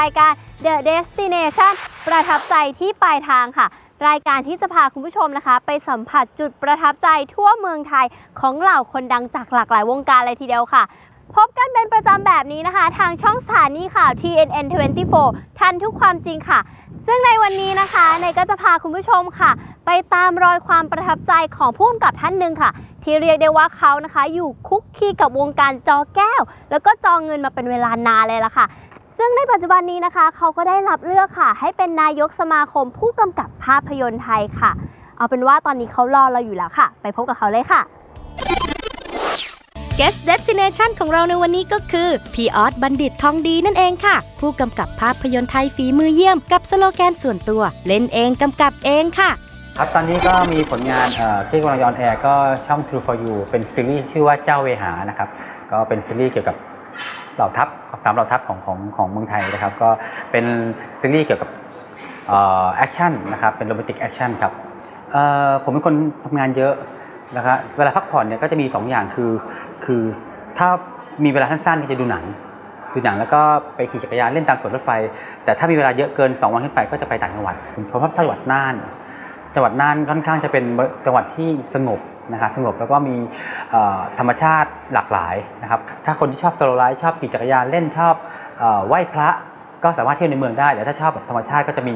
รายการ The Destination ประทับใจที่ปลายทางค่ะ รายการที่จะพาคุณผู้ชมนะคะ ไปสัมผัสจุดประทับใจทั่วเมืองไทยของเหล่าคนดังจากหลากหลายวงการเลยทีเดียวค่ะ พบกันเป็นประจำแบบนี้นะคะ ทางช่องสถานีข่าว TNN 24ทันทุกความจริงค่ะ ซึ่งในวันนี้นะคะเนก็จะพาคุณผู้ชมค่ะ ไปตามรอยความประทับใจของผู้กำกับท่านหนึ่งค่ะที่เรียกได้ว่าเขานะคะ อยู่คุกคีกับวงการจอแก้ว แล้วก็จอเงินมาเป็นเวลานานเลยล่ะค่ะ ซึ่งในปัจจุบันนี้นะคะ เขาก็ได้รับเลือกค่ะ ให้เป็นนายกสมาคมผู้กำกับภาพยนตร์ไทยค่ะ เอาเป็นว่าตอนนี้เขารอเราอยู่แล้วค่ะ ไปพบกับเขาเลยค่ะ Guest Destination ของเราในวันนี้ก็คือ พี่ออสบัณฑิตทองดีนั่นเองค่ะ ผู้กำกับภาพยนตร์ไทยฝีมือเยี่ยมกับสโลแกนส่วนตัว เล่นเองกำกับเองค่ะ ครับตอนนี้ก็มีผลงานเอ่อที่กำลังยอนแอร์ก็ช่อง True for You เป็นซีรีส์ชื่อว่าเจ้าเวหานะครับ ก็เป็นซีรีส์เกี่ยวกับ เหล่าทัพสามเหล่าทัพของของของเมืองไทยนะครับ ก็เป็นซีรีส์เกี่ยวกับแอคชั่นนะครับเป็นโรแมนติกแอคชั่นครับผมเป็นคนทำงานเยอะนะครับเวลาพักผ่อนเนี่ยก็จะมีสองอย่างคือ คือถ้ามีเวลาสั้นๆก็จะดูหนังดูหนังแล้วก็ไปขี่จักรยานเล่นตามสวนรถไฟ แต่ถ้ามีเวลาเยอะเกินสองวันขึ้นไปก็จะไปต่างจังหวัดเพราะว่าจังหวัดน่าน จังหวัดน่านค่อนข้างจะเป็นจังหวัดที่สงบนะครับสงบแล้วก็มีธรรมชาติหลากหลายนะครับถ้าคนที่ชอบสโลไลฟ์ชอบขี่จักรยานเล่นชอบเอ่อไหว้พระก็สามารถเที่ยวในเมืองได้แต่ถ้าชอบแบบธรรมชาติก็จะมี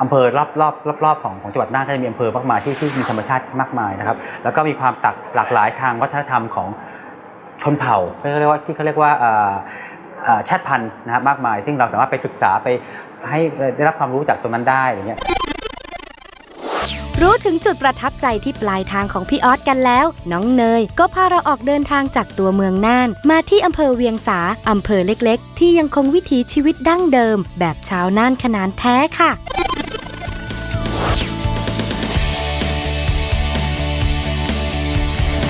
อำเภอรอบรอบรอบรอบของของจังหวัดน่านก็จะมีอำเภอมากมายที่ที่มีธรรมชาติมากมายนะครับ แล้วก็มีความตักหลากหลายทางวัฒนธรรมของชนเผ่าเขาเรียกว่าที่เขาเรียกว่าชาติพันธุ์นะครับมากมาย ซึ่งเราสามารถไปศึกษาไปให้ได้รับความรู้จากตรงนั้นได้อย่างเงี้ย รู้ถึงจุดประทับใจที่ปลายทางของพี่ออสกันแล้ว น้องเนย ก็พาเราออกเดินทางจากตัวเมืองน่าน มาที่อำเภอเวียงสาอำเภอเล็กๆ ที่ยังคงวิถีชีวิตดั้งเดิม แบบชาวน่านขนานแท้ค่ะ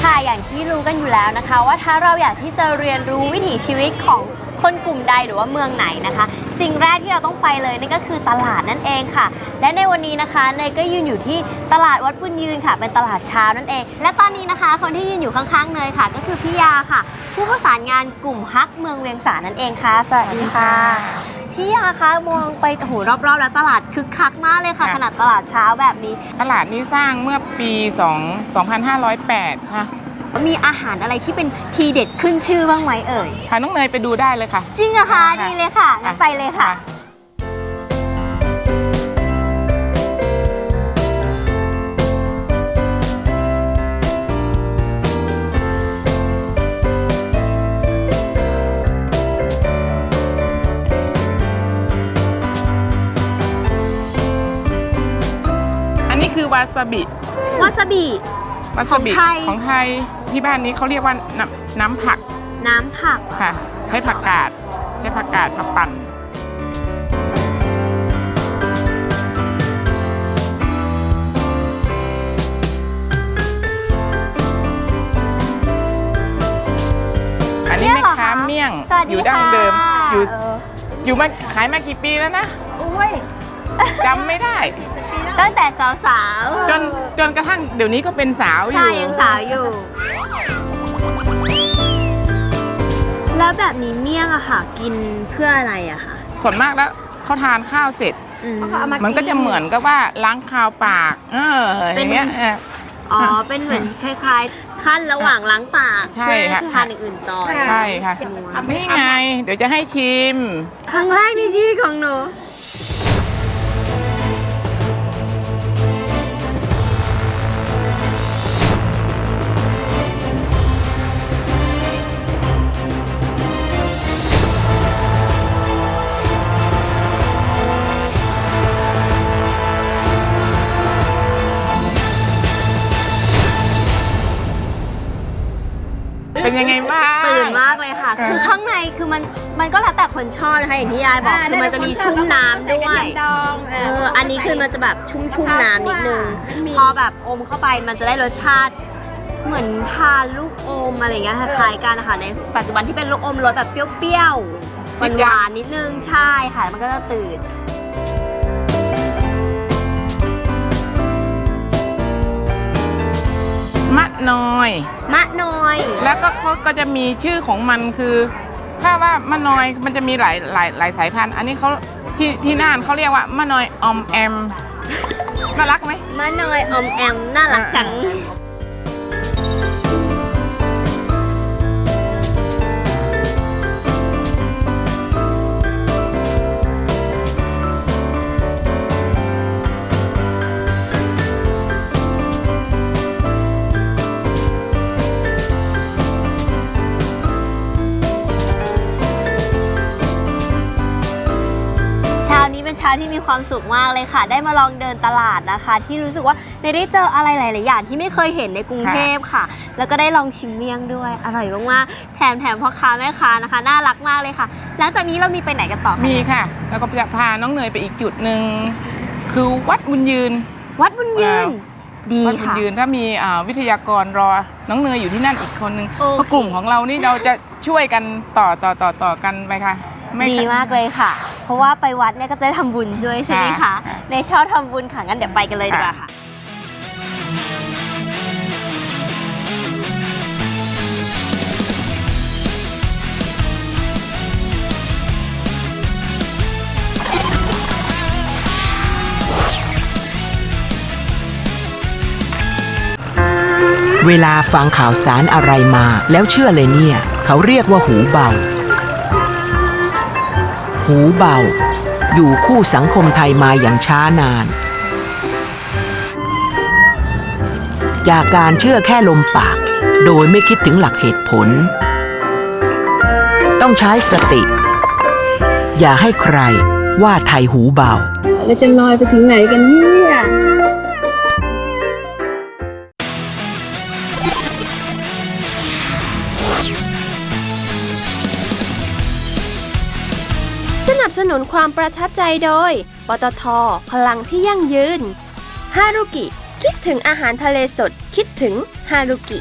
ค่ะอย่างที่รู้กันอยู่แล้วนะคะ ว่าถ้าเราอยากที่จะเรียนรู้วิถีชีวิตของ คนกลุ่มใดหรือว่าเมืองไหนนะคะ สิ่งแรกที่เราต้องไปเลยนั่นก็คือตลาดนั่นเองค่ะ และในวันนี้นะคะเนยก็ยืนอยู่ที่ตลาดวัดบุญยืนค่ะ เป็นตลาดเช้านั่นเอง และตอนนี้นะคะ คนที่ยืนอยู่ข้างๆเนยค่ะ ก็คือพี่ยาค่ะ ผู้ประสานงานกลุ่มฮักเมืองเวียงสานั่นเองค่ะสวัสดีค่ะพี่ยาคะมองไปโอ้โหรอบๆ แล้วตลาดคึกคักมากเลยค่ะค่ะ ขนาดตลาดเช้าแบบนี้ ตลาดนี้สร้างเมื่อปี 2 2508ค่ะ มีอาหารอะไรที่เป็นทีเด็ดขึ้นชื่อบ้างไหมเอ่ยพาน้องเนยไปดูได้เลยค่ะ จริงเหรอคะค่ะดีเลยค่ะงั้นไปเลยค่ะ อันนี้คือวาซาบิวาซาบิ วาซาบิของไทย ของไทย ที่บ้านนี้เขาเรียกว่าน้ำน้ำผักน้ำผักค่ะ ใช้ผักกาดใช้ผักกาดมาปั่นอันนี้เนี่ยแม่เหรอค้าคะเมี่ยงสวัสดีอยู่ดั้งเดิมค่ะอยู่เอออยู่มาขายมากี่ปีแล้วนะอุ้ยจำไม่ได้ ตั้งแต่สาวจน จนกระทั่งเดี๋ยวนี้ก็เป็นสาวอใช่ยู่ ยังสาวอยู่ แล้วแบบนี้เมี่ยงอะค่ะ กินเพื่ออะไรอะคะส่วนมากแล้วเขาทานข้าวเสร็จ อืม มันก็จะเหมือนกับว่าล้างคาวปาก เออเป็นอย่างเงี้ยเอออ๋อ เป็นเหมือนคล้ายๆ ขั้นระหว่างล้างปากใช่เพื่อค่ะที่ทานอย่างอื่นต่อใช่ค่ะ นี่ไง เดี๋ยวจะให้ชิม ครั้งแรกในชีวิตของหนู เป็นยังไงบ้าง ตื่นมากเลยค่ะเออคือข้างในคือมันมันก็แล้วแต่คนชอบนะคะอย่างที่ยายบอกคือมันจะมีชุ่มน้ำด้วยเอออันนี้คือมันจะแบบชุ่มชุ่มๆน้ำนิดนึงพอแบบอมเข้าไปมันจะได้รสชาติ เหมือนทานลูกอมอะไรอย่างเงี้ยคล้ายๆกันนะคะในปัจจุบันที่เป็นลูกอมรสแบบเปรี้ยวๆหวานๆนิดนึงใช่ค่ะมันก็จะตื่น มะนอย มะนอย แล้วก็เขาก็จะมีชื่อของมันคือ ถ้าว่ามะนอยมันจะมีหลายหลายหลายสายพันธุ์ อันนี้เขาที่ที่น่านเขาเรียกว่ามะนอยออมแอมน่ารักไหมมะนอยอมแอมน่ารักจัง ความสุขมากเลยค่ะ ได้มาลองเดินตลาดนะคะ ที่รู้สึกว่าได้ได้เจออะไรหลาย ๆ อย่างที่ไม่เคยเห็นในกรุงเทพค่ะ แล้วก็ได้ลองชิมเมี่ยงด้วยอร่อยมากๆแถมแถมพ่อค้าแม่ค้านะคะ น่ารักมากเลยค่ะหลังจากนี้เรามีไปไหนกันต่อคะมีค่ะ แล้วก็จะพาน้องเนยไปอีกจุดหนึ่งคือวัดบุญยืน วัดบุญยืนดีวัดบุญค่ะยืนถ้ามีอ่าวิทยากรรอน้องเนยอยู่ที่นั่นอีกคนนึงโอเคเพราะกลุ่มของเรานี่เราจะ ช่วยกันต่อต่อต่อต่อกันไปค่ะไดีมากเลยค่ะ เพราะว่าไปวัดเนี่ยก็จะได้ทำบุญด้วยใช่ไหมคะค่ะในชอบทำบุญค่ะงั้นเดี๋ยวไปกันเลยดีกว่าค่ะเวลาฟังข่าวสารอะไรมาแล้วเชื่อเลยเนี่ย เขาเรียกว่าหูเบา หูเบา อยู่คู่สังคมไทยมาอย่างช้านาน จากการเชื่อแค่ลมปาก โดยไม่คิดถึงหลักเหตุผล ต้องใช้สติ อย่าให้ใครว่าไทยหูเบา แล้วจะลอยไปถึงไหนกันเนี่ย นับสนุนความประทับใจโดย ปตท พลังที่ยั่งยืน ฮารุกิ คิดถึงอาหารทะเลสด คิดถึงฮารุกิ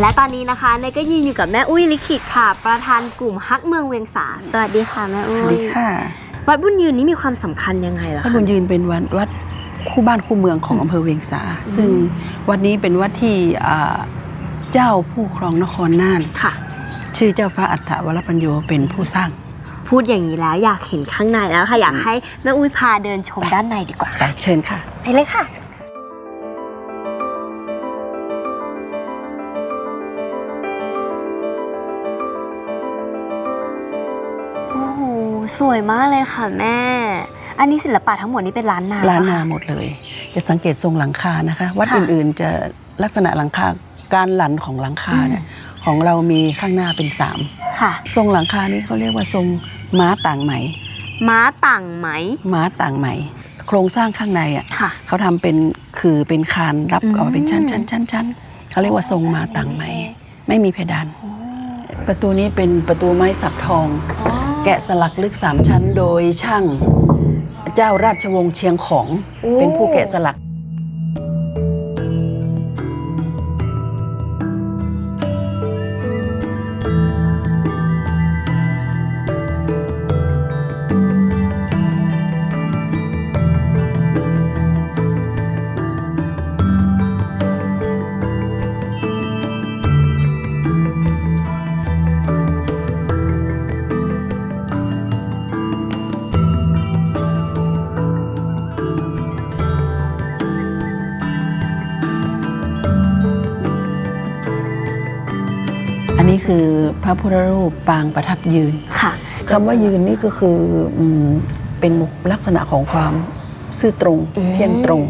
และตอนนี้นะคะเนยก็ยืนอยู่กับแม่อุ้ยลิขิตค่ะ ประธานกลุ่มฮักเมืองเวียงสาสวัสดีค่ะแม่อุ้สวัสยดีค่ะวัดบุญยืนนี้มีความสำคัญยังไงล่ะพระคะบุญยืนเป็นวัดวัด คู่บ้านคู่เมืองของอำเภอเวียงสา ซึ่งวัดนี้เป็นวัดที่อ่าเจ้าผู้ครองนครน่านค่ะ ชื่อเจ้าฟ้าอัฏฐวรปัญโยเป็นผู้สร้าง พูดอย่างนี้แล้วอยากเห็นข้างในแล้วค่ะ อยากให้แม่อุ้ยพาเดินชมด้านในดีกว่าไปเชิญค่ะไปเลยค่ะโอ้โหสวยมากเลยค่ะแม่ อันนี้ศิลปะทั้งหมดนี้เป็นล้านนาล้านปะนาคะหมดเลย จะสังเกตทรงหลังคานะคะ วัดค่ะอื่นๆจะลักษณะหลังคาการหลั่นของหลังคาเนี่ยของเรามีข้างหน้าเป็นสามค่ะทรงหลังคานี้เขาเรียกว่าทรงม้าต่างไหม ม้าต่างไหม ม้าต่างไหม โครงสร้างข้างในอะค่ะเขาทำเป็นคือเป็นคานรับอืมออกมาเป็นชั้นชั้นชั้นชั้นเขาเรียกว่าทรงม้าต่างไหม ไม่มีเพดาน ประตูนี้เป็นประตูไม้สักทอง แกะสลักลึกสามชั้นโดยช่าง เจ้าราชวงศ์เชียงของโอ้เป็นผู้แกะสลัก คือพระพุทธรูปปางประทับยืน ค่ะ คำว่ายืนนี่ก็คืออืมเป็นลักษณะของความซื่อตรงอืม เที่ยงตรง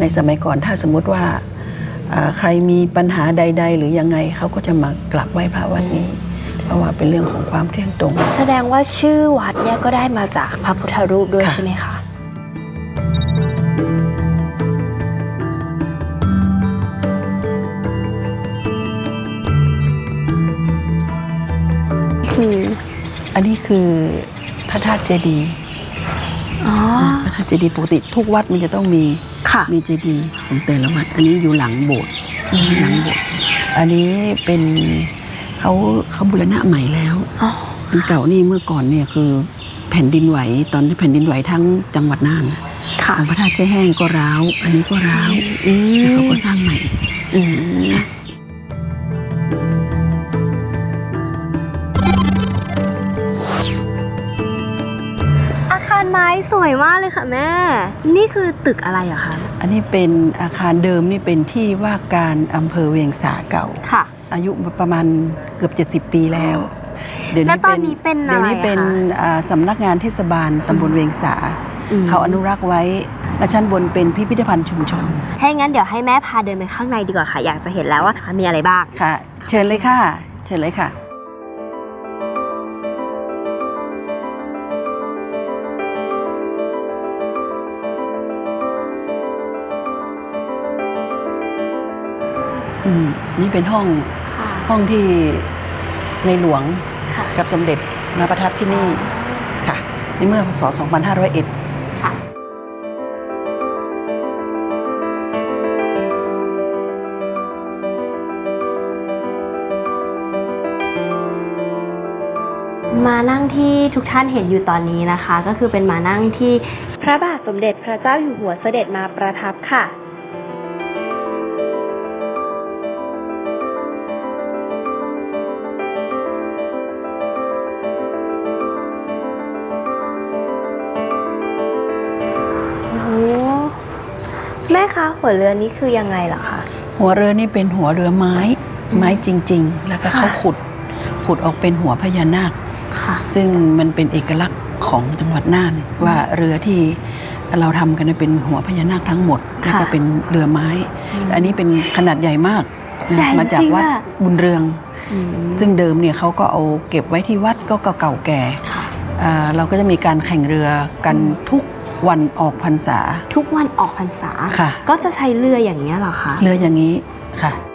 ในสมัยก่อนถ้าสมมุติว่าอ่าใครมีปัญหาใด ๆ หรือยังไงเขาก็จะมากราบไหว้พระวัดนี้ เพราะว่าเป็นเรื่องของความเที่ยงตรง แสดงว่าชื่อวัดเนี่ยก็ได้มาจากพระพุทธรูปด้วยค่ะ ใช่ไหมคะ คืออันนี้คือพระธาตุเจดีย์อ๋อพระธาตุเจดีย์ปกติทุกวัดมันจะต้องมีค่ะมีเจดีย์ของแต่ละวัด อันนี้อยู่หลังโบสถ์หลังโบสถ์อันนี้เป็นเขาเขาบูรณะใหม่แล้วอ๋ออันเก่านี่เมื่อก่อนเนี่ยคือแผ่นดินไหวตอนที่แผ่นดินไหวทั้งจังหวัดน่านน่ะค่ะของพระธาตุเจ๊แห้งก็ร้าว อันนี้ก็ร้าวอืมแล้วเขาก็สร้างใหม่ มอาคารไม้สวยมากเลยค่ะแม่ นี่คือตึกอะไรอะคะ อันนี้เป็นอาคารเดิมนี่เป็นที่ว่าการอำเภอเวียงสาเก่า ค่ะ อายุประมาณเกือบ 70 ปีแล้ว เดี๋ยวแล้วตอนนี้เป็นอะไรเดี๋ยวนี้เป็นอะคะอ่าสำนักงานเทศบาลตำบลเวียงสามเขาอนุรักษ์ไว้ และชั้นบนเป็นพิพิธภัณฑ์ชุมชนให้งั้นเดี๋ยวให้แม่พาเดินไปข้างในดีกว่าค่ะ อยากจะเห็นแล้วว่ามีอะไรบ้าง ค่ะ เชิญเลยค่ะ เชิญเลยค่ะ อืมนี่เป็นห้องค่ะห้องที่ในหลวงค่ะกับสมเด็จมาประทับที่นี่ค่ะ ในเมื่อพศ 2501 ค่ะ มานั่งที่ทุกท่านเห็นอยู่ตอนนี้นะคะ ก็คือเป็นมานั่งที่พระบาทสมเด็จพระเจ้าอยู่หัวเสด็จมาประทับค่ะ หัวเรือนี้คือยังไงเหรอคะ หัวเรือนี่เป็นหัวเรือไม้ ไม้จริง ๆ แล้วก็ค่ะเขาขุด ขุดออกเป็นหัวพญานาคค่ะซึ่งมันเป็นเอกลักษณ์ของจังหวัดน่าน ว่าเรือที่เราทำกันเนยเป็นหัวพญานาคทั้งหมดแล้วก็เป็นเรือไม้ อันนี้เป็นขนาดใหญ่มากนะใหญ่มาจากจริงวัดอะบุญเรืองอืมซึ่งเดิมเนี่ยเขาก็เอาเก็บไว้ที่วัดก็เก่าแก่ค่ะอ่าเราก็จะมีการแข่งเรือกันทุก วันออกพรรษา ทุกวันออกพรรษา ค่ะ ก็จะใช้เรืออย่างนี้ยเหรอคะ เรืออย่างนี้ค่ะและ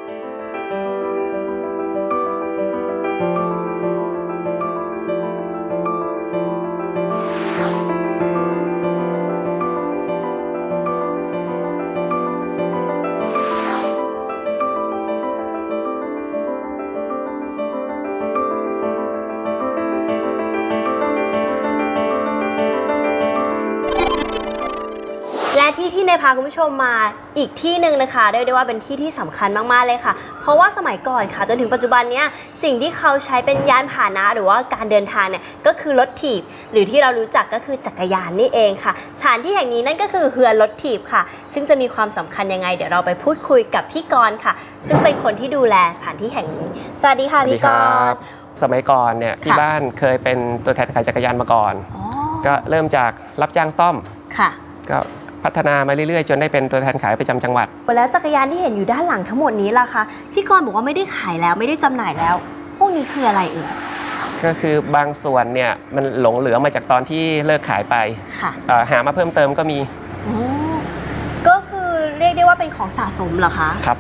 คุณผู้ชมมาอีกที่หนึ่งนะคะเรียกได้ว่าเป็นที่ที่สำคัญมากๆเลยค่ะ เพราะว่าสมัยก่อนค่ะจนถึงปัจจุบันเนี้ยสิ่งที่เขาใช้เป็นยานพาหนะหรือว่าการเดินทางเนี่ยก็คือรถถีบ หรือที่เรารู้จักก็คือจักรยานนี่เองค่ะ สถานที่แห่งนี้นั่นก็คือเฮือนรถถีบค่ะ ซึ่งจะมีความสำคัญยังไง เดี๋ยวเราไปพูดคุยกับพี่กรณ์ค่ะ ซึ่งเป็นคนที่ดูแลสถานที่แห่งนี้สวัสดีค่ะสวัสดีพี่คกรัรบณ์สมัยก่อนเนี่ยที่ค่ะบ้านเคยเป็นตัวแทนขายจักรยานมาก่อนอ๋อก็เริ่มจากรับจ้างซ่อมค่ะก็ พัฒนามาเรื่อยๆ จนได้เป็นตัวแทนขายประจำจังหวัด แล้วจักรยานที่เห็นอยู่ด้านหลังทั้งหมดนี้ล่ะคะพี่กรณ์บอกว่าไม่ได้ขายแล้วไม่ได้จำหน่ายแล้ว พวกนี้คืออะไรเอ่ยก็คือบางส่วนเนี่ยมันหลงเหลือมาจากตอนที่เลิกขายไปค่ะเอ่อหามาเพิ่มเติมก็มีอ๋อก็คือเรียกได้ว่าเป็นของสะสมเหรอคะครับ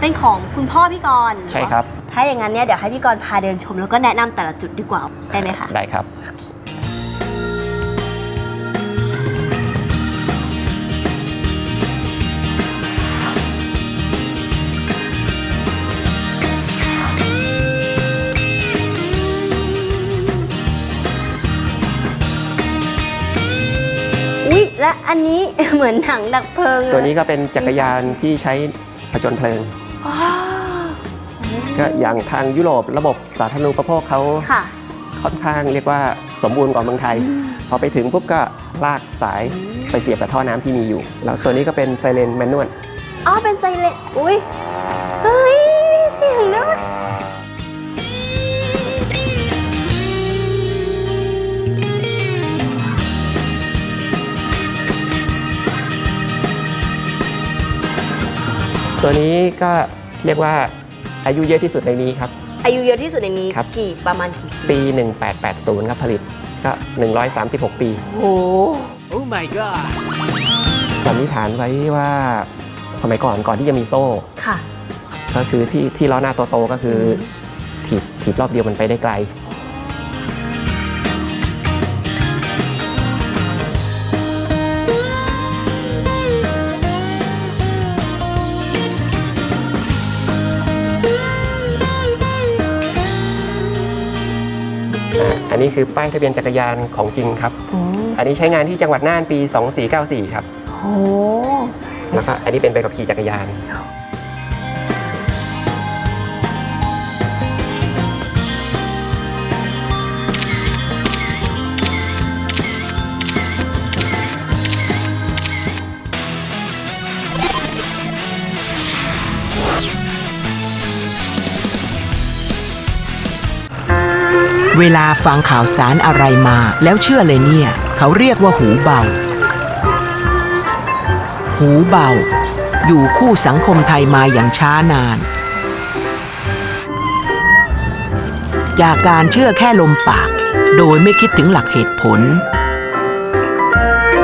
เป็นของคุณพ่อพี่กรณ์ใช่ครับ ถ้าอย่างนั้นเนี่ยเดี๋ยวให้พี่กรณ์พาเดินชมแล้วก็แนะนำแต่ละจุดดีกว่าได้ไหมคะได้ครับ อุ๊ยและอันนี้ เหมือนหนังดับเพลิงเลยตัวนี้ก็เป็นจักรยานที่ใช้ผจญเพลิง อ๋อก็อย่างทางยุโรประบบสาธารณูปโภคเขาค่ะ ค่อนข้างเรียกว่าสมบูรณ์กว่าเมืองไทย พอไปถึงปุ๊บก็ลากสายไปเสียบกับท่อน้ำที่มีอยู่ แล้วตัวนี้ก็เป็นไซเรนแมนนวลอ๋อเป็นไซเลนอุ้ย ตัวนี้ก็เรียกว่าอายุเยอะที่สุดในนี้ครับ อายุเยอะที่สุดในนี้ครับ กี่ประมาณกี่ปีปี1880 ครับผลิตก็ 136 ปีโอ้สันนิษฐานไว้ว่าสมัยก่อนก่อนที่จะมีโซ่ ค่ะ ก็คือที่ที่ล้อหน้าโตๆก็คืออถีบถีบรอบเดียวมันไปได้ไกล อ่าอันนี้คือป้ายทะเบียนจักรยานของจริงครับอันนี้ใช้งานที่จังหวัดน่านปี 2494 ครับโอ้แล้วก็อันนี้เป็นใบขับขี่จักรยาน เวลาฟังข่าวสารอะไรมา แล้วเชื่อเลยเนี่ย เขาเรียกว่าหูเบา หูเบา อยู่คู่สังคมไทยมาอย่างช้านาน จากการเชื่อแค่ลมปาก โดยไม่คิดถึงหลักเหตุผล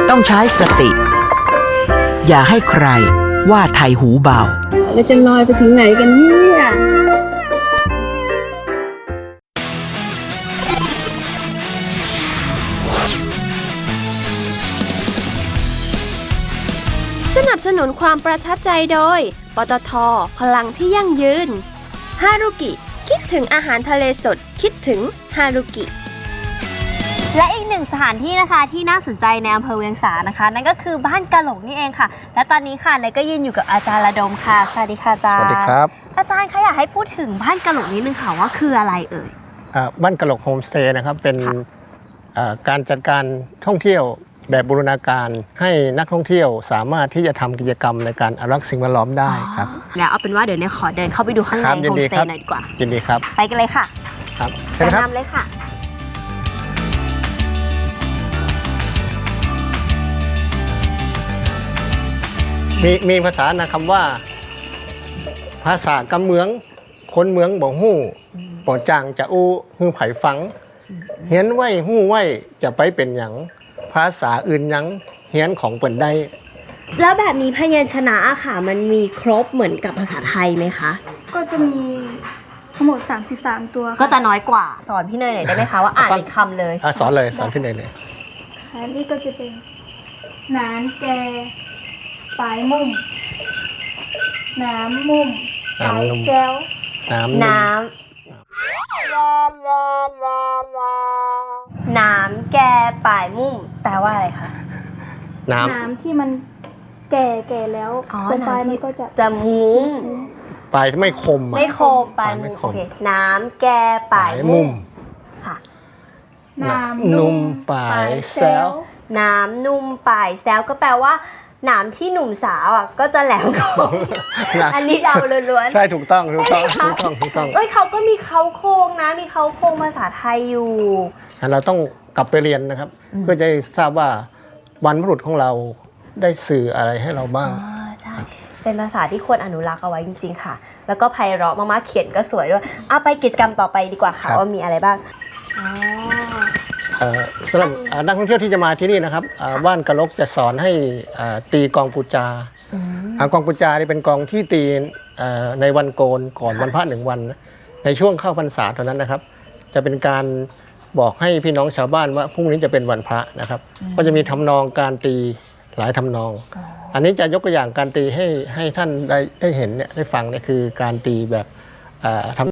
ต้องใช้สติ อย่าให้ใครว่าไทยหูเบา แล้วจะลอยไปถึงไหนกันเนี่ย นับสนุนความประทับใจโดย ปตท พลังที่ยั่งยืน ฮารุกิ คิดถึงอาหารทะเลสด คิดถึงฮารุกิ และอีกหนึ่งสถานที่นะคะที่น่าสนใจในอำเภอเวียงสานะคะ นั่นก็คือบ้านกะโหลกนี่เองค่ะ และตอนนี้ค่ะนายก็ยืนอยู่กับอาจารย์ระดมค่ะสวัสดีค่ะอาจารย์สวัสดีครับ อาจารย์คะอยากให้พูดถึงบ้านกะโหลกนิดนึงค่ะว่าคืออะไรเอ่ยอ่าบ้านกะโหลกโฮมสเตย์นะครับเป็นค่ะอ่าการจัดการท่องเที่ยว แบบบูรณาการให้นักท่องเที่ยวสามารถที่จะทำกิจกรรมในการอนุรักษ์สิ่งแวดล้อมได้ครับ แล้วเอาเป็นว่าเดี๋ยวเนี่ยขอเดินเข้าไปดูข้างในครับยิโฮนมดีสเตครับ ย์หน่อยดีกว่า ยินดีครับไปกันเลยค่ะครับไปเชิญครับ นำเลยค่ะ มีมีภาษานะคำว่า ภาษากำเมือง คนเมืองบ่ฮู้บ่จางจะอู้ฮือไผฟังเฮียนไว้ฮู้ไว้จะไปเป็นหยัง ภาษาอื่นหยังเฮียนของเปิ่นได้ แล้วแบบนี้พยัญชนะอะค่ะ มันมีครบเหมือนกับภาษาไทยไหมคะ ก็จะมีทั้งหมด 33 ตัวก็จะน้อยกว่าสอนพี่เนยหน่อยได้ไหมคะว่าอ่านฟังเป็นคำเลย อะสอนเลยสอนพี่เนยเลยค่ะนี่ก็จะเป็นหนานแกปลายมุ่มหน้ำมุ่มปลายน้ำนุ่มแซวน้ำน้ำน้ำแกป่ายมุ่มแปล ว่าอะไรคะ น้น้ำที่มันแก่แก่แล้วอ๋อตรงปลายน้ำที่ มันก็จะ จะมุ้งำปลายไม่คมอะไม่โคมปลายไม่มุ้งคโอมเคน้ำแกป่ายมุ่มค่ะ น้ำนุ่มปลายแซว น้ำนุ่มป่ายแซวก็แปลว่าหนามที่หนุ่มสาวอะ ก็จะแหลมคมนะ อันนี้เดาล้วนๆ ใช่ถูกต้องถูกต้องใช่ถูไหมคะกต้องถูกต้องเอ้ยเขาก็มีเขาโครงนะ มีเขาโครงภาษาไทยอยู่ เราต้อง กลับไปเรียนนะครับอืมเพื่อจะได้ทราบว่าบรรพบุรุษของเราได้สื่ออะไรให้เราบ้าง อ๋อใช่เป็นภาษาที่ควรอนุรักษ์เอาไว้จริงๆค่ะ แล้วก็ไพเราะมากๆเขียนก็สวยด้วยเอาไปกิจกรรมต่อไปดีกว่าค่ะครับ ว่ามีอะไรบ้างอ๋อเอ่อสำหรับเอ่อนักท่องเที่ยวที่จะมาที่นี่นะครับเอ่อบ้านกะลกจะสอนให้เอ่อตีกองปูจาอืมอ่ากองปูจานี่เป็นกองที่ตีเอ่อในวันโกนก่อนค่ะวันพระหนึ่งวัน ในช่วงเข้าพรรษาเท่านั้นนะครับ จะเป็นการ บอกให้พี่น้องชาวบ้านว่าพรุ่งนี้จะเป็นวันพระนะครับ ก็จะมีทำนองการตีหลายทำนอง อันนี้จะยกตัวอย่างการตีให้ให้ท่านได้ได้เห็นเนี่ยได้ฟังเนี่ยคือการตีแบบเอ่อทำ